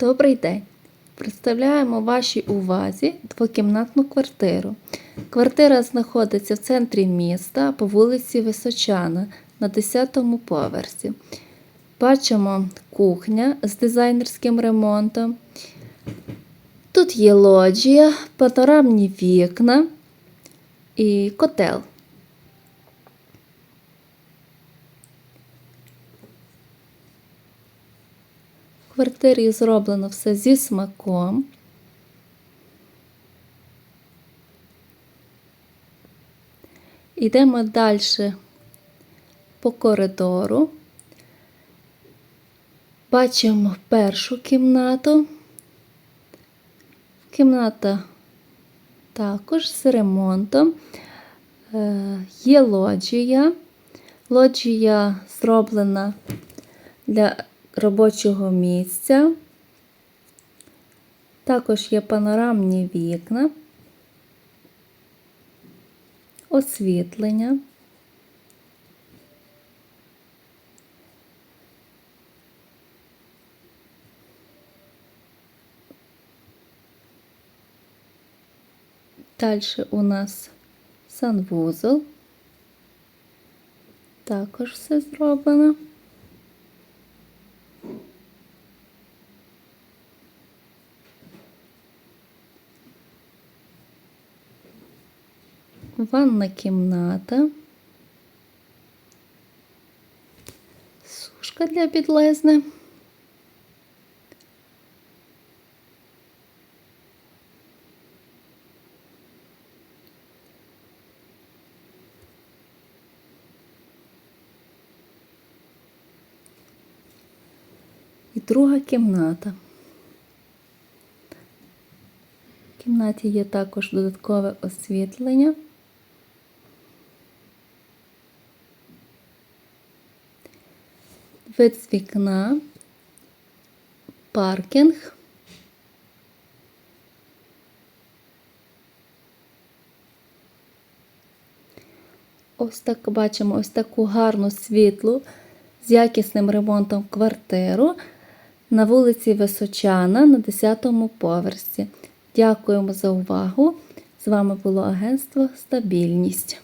Добрий день! Представляємо вашій увазі двокімнатну квартиру. Квартира знаходиться в центрі міста по вулиці Височана на 10-му поверсі. Бачимо кухня з дизайнерським ремонтом. Тут є лоджія, панорамні вікна і котел. Квартирі зроблено все зі смаком. Йдемо далі по коридору. Бачимо першу кімнату. Кімната також з ремонтом. Е, Є лоджія. Лоджія зроблена для робочого місця. Також є панорамні вікна, освітлення. Далі у нас санвузол. Також все зроблено. Ванна кімната. Сушка для підлезни. І друга кімната. В кімнаті є також додаткове освітлення. Вид з вікна, паркінг. Ось так бачимо ось таку гарну світлу з якісним ремонтом квартиру на вулиці Височана на 10-му поверсі. Дякуємо за увагу! З вами було агентство Стабільність.